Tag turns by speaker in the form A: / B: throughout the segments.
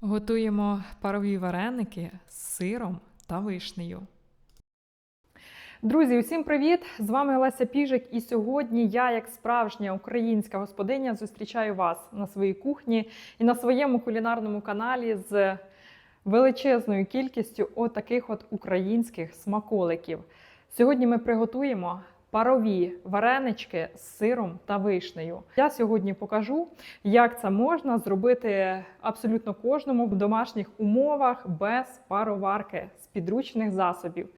A: Готуємо парові вареники з сиром та вишнею. Друзі, усім привіт! З вами Леся Піжик, і сьогодні я, як справжня українська господиня, зустрічаю вас на своїй кухні і на своєму кулінарному каналі з величезною кількістю отаких от українських смаколиків. Сьогодні ми приготуємо парові варенички з сиром та вишнею. Я сьогодні покажу, як це можна зробити абсолютно кожному в домашніх умовах без пароварки з підручних засобів.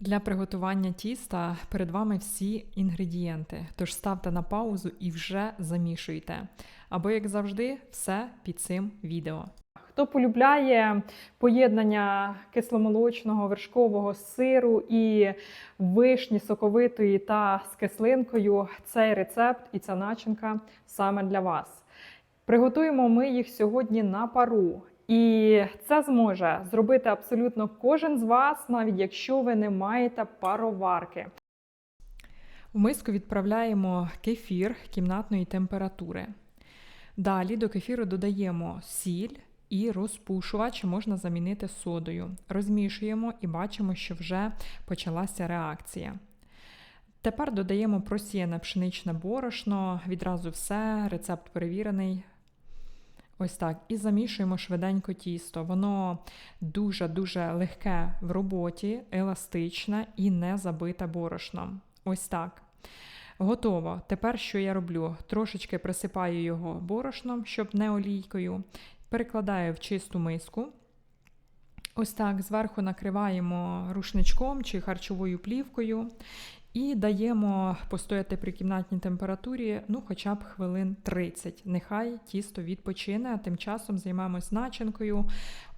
A: Для приготування тіста перед вами всі інгредієнти. Тож ставте на паузу і вже замішуйте. Або, як завжди, все під цим відео. Хто полюбляє поєднання кисломолочного вершкового сиру і вишні соковитої та з кислинкою, цей рецепт і ця начинка саме для вас. Приготуємо ми їх сьогодні на пару. І це зможе зробити абсолютно кожен з вас, навіть якщо ви не маєте пароварки. В миску відправляємо кефір кімнатної температури. Далі до кефіру додаємо сіль і розпушувач можна замінити содою. Розмішуємо і бачимо, що вже почалася реакція. Тепер додаємо просіяне пшеничне борошно, відразу все, рецепт перевірений. Ось так. І замішуємо швиденько тісто. Воно дуже-дуже легке в роботі, еластичне і не забите борошном. Ось так. Готово. Тепер що я роблю? Трошечки присипаю його борошном, щоб не олійкою. Перекладаю в чисту миску. Ось так, зверху накриваємо рушничком чи харчовою плівкою. І даємо постояти при кімнатній температурі, ну, хоча б хвилин 30. Нехай тісто відпочине, а тим часом займемось начинкою.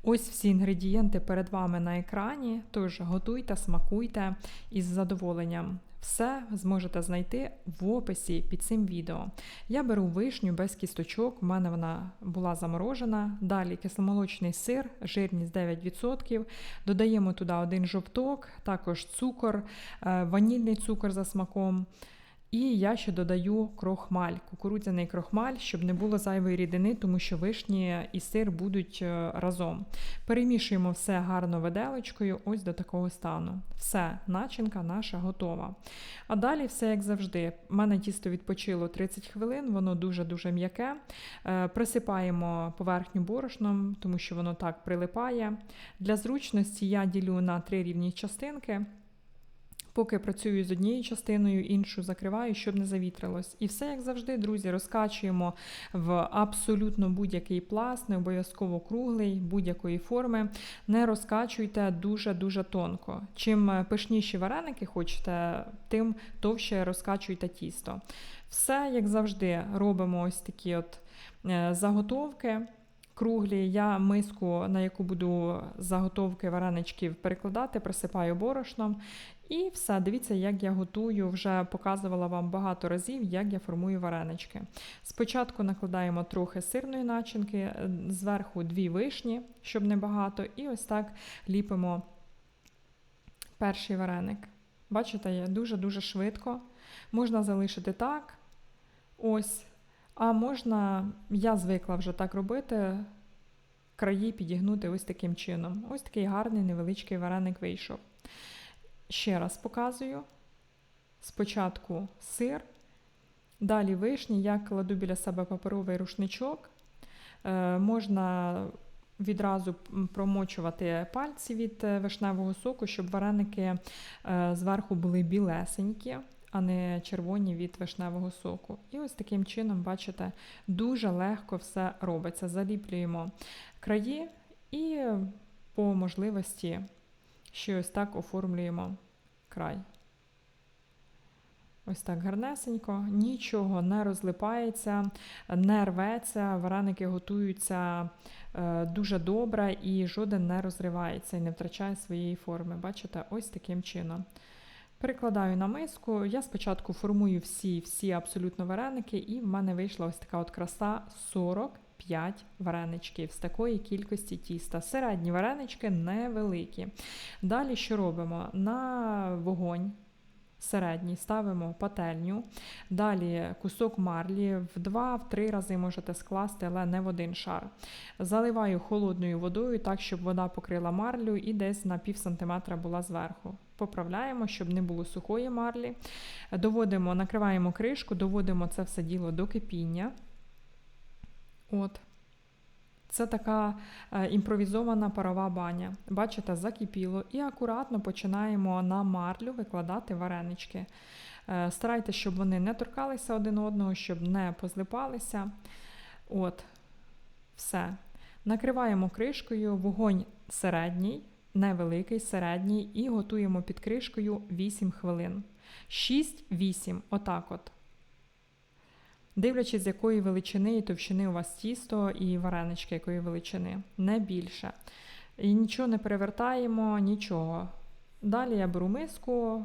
A: Ось всі інгредієнти перед вами на екрані. Тож готуйте, смакуйте із задоволенням. Все зможете знайти в описі під цим відео. Я беру вишню без кісточок, у мене вона була заморожена. Далі кисломолочний сир, жирність 9%. Додаємо туди один жовток, також цукор, е, ванільний цукор за смаком. І я ще додаю крохмаль, кукурудзяний крохмаль, щоб не було зайвої рідини, тому що вишні і сир будуть е, разом. Перемішуємо все гарно виделочкою, ось до такого стану. Все, начинка наша готова. А далі все як завжди. У мене тісто відпочило 30 хвилин, воно дуже-дуже м'яке. Е, присипаємо поверхню борошном, тому що воно так прилипає. Для зручності я ділю на три рівні частинки. Поки працюю з однією частиною, іншу закриваю, щоб не завітрилось. І все, як завжди, друзі, розкачуємо в абсолютно будь-який пласт, не обов'язково круглий, будь-якої форми. Не розкачуйте дуже-дуже тонко. Чим пишніші вареники хочете, тим товще розкачуйте тісто. Все, як завжди, робимо ось такі от е, заготовки. Круглі, я миску, на яку буду заготовки вареничків перекладати, присипаю борошном і все, дивіться, як я готую, вже показувала вам багато разів, як я формую варенички. Спочатку накладаємо трохи сирної начинки, зверху дві вишні, щоб не багато, і ось так ліпимо перший вареник. Бачите, дуже-дуже швидко. Можна залишити так. Ось. А можна, я звикла вже так робити, краї підігнути ось таким чином. Ось такий гарний невеличкий вареник вийшов. Ще раз показую. Спочатку сир, далі вишні, я кладу біля себе паперовий рушничок. Е, можна відразу промочувати пальці від е, вишневого соку, щоб вареники е, зверху були білесенькі, а не червоні від вишневого соку. І ось таким чином, бачите, дуже легко все робиться. Заліплюємо краї і по можливості що ось так оформлюємо край. Ось так гарнесенько, нічого не розлипається, не рветься, вареники готуються е, дуже добре і жоден не розривається і не втрачає своєї форми. Бачите, ось таким чином. Перекладаю на миску. Я спочатку формую всі всі абсолютно вареники, і в мене вийшла ось така от краса 40 5 вареничків з такої кількості тіста. Середні варенички невеликі. Далі що робимо? На вогонь середній, ставимо пательню. Далі кусок марлі в 2-3 рази можете скласти, але не в один шар. Заливаю холодною водою так, щоб вода покрила марлю і десь на пів сантиметра була зверху. Поправляємо, щоб не було сухої марлі. Доводимо, накриваємо кришку, доводимо це все діло до кипіння. От. Це така е, імпровізована парова баня. Бачите, закипіло і акуратно починаємо на марлю викладати варенички. Е, Старайтеся, щоб вони не торкалися один одного, щоб не позлипалися. От, все. Накриваємо кришкою, вогонь середній, невеликий, середній, і готуємо під кришкою 8 хвилин. 6-8, отак от. Дивлячись, з якої величини і товщини у вас тісто і варенички якої величини, не більше. І нічого не перевертаємо, нічого. Далі я беру миску,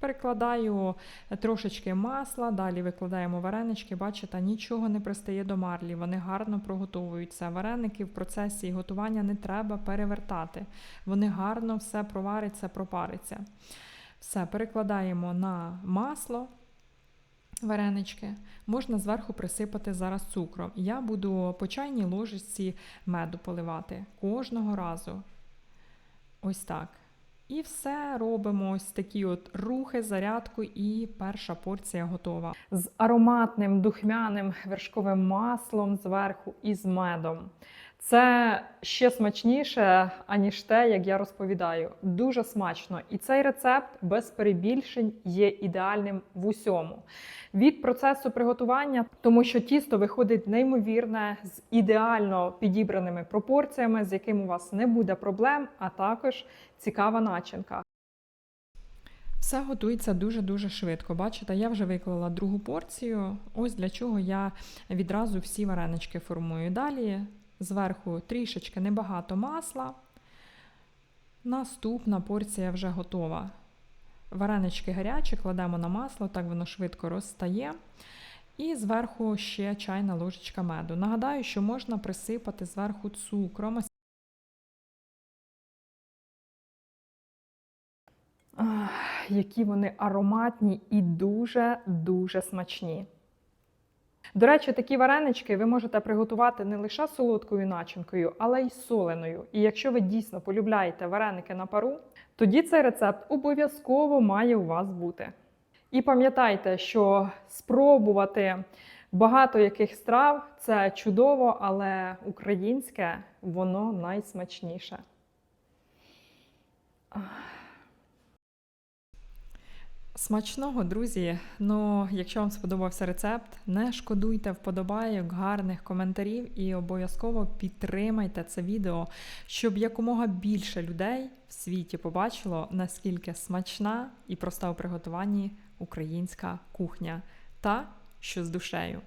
A: перекладаю трошечки масла, далі викладаємо варенички, бачите, нічого не пристає до марлі, вони гарно проготовуються. Вареники в процесі готування не треба перевертати. Вони гарно все провариться, пропариться. Все, перекладаємо на масло варенички. Можна зверху присипати зараз цукром. Я буду по чайній ложечці меду поливати кожного разу. Ось так. І все робимо ось такі от рухи, зарядку, і перша порція готова. З ароматним духмяним вершковим маслом зверху і з медом. Це ще смачніше, аніж те, як я розповідаю. Дуже смачно. І цей рецепт без перебільшень є ідеальним в усьому. Від процесу приготування, тому що тісто виходить неймовірне з ідеально підібраними пропорціями, з яким у вас не буде проблем, а також цікава начинка. Все готується дуже-дуже швидко. Бачите, я вже виклала другу порцію. Ось для чого я відразу всі варенички формую. Далі зверху трішечки небагато масла. Наступна порція вже готова. Варенички гарячі, кладемо на масло, так воно швидко розстає. І зверху ще чайна ложечка меду. Нагадаю, що можна присипати зверху цукром. Ах, які вони ароматні і дуже-дуже смачні. До речі, такі варенички ви можете приготувати не лише солодкою начинкою, але й соленою. І якщо ви дійсно полюбляєте вареники на пару, тоді цей рецепт обов'язково має у вас бути. І пам'ятайте, що спробувати багато яких страв це чудово, але українське воно найсмачніше. Смачного, друзі! Ну, якщо вам сподобався рецепт, не шкодуйте вподобайок, гарних коментарів і обов'язково підтримайте це відео, щоб якомога більше людей в світі побачило, наскільки смачна і проста у приготуванні українська кухня та що з душею.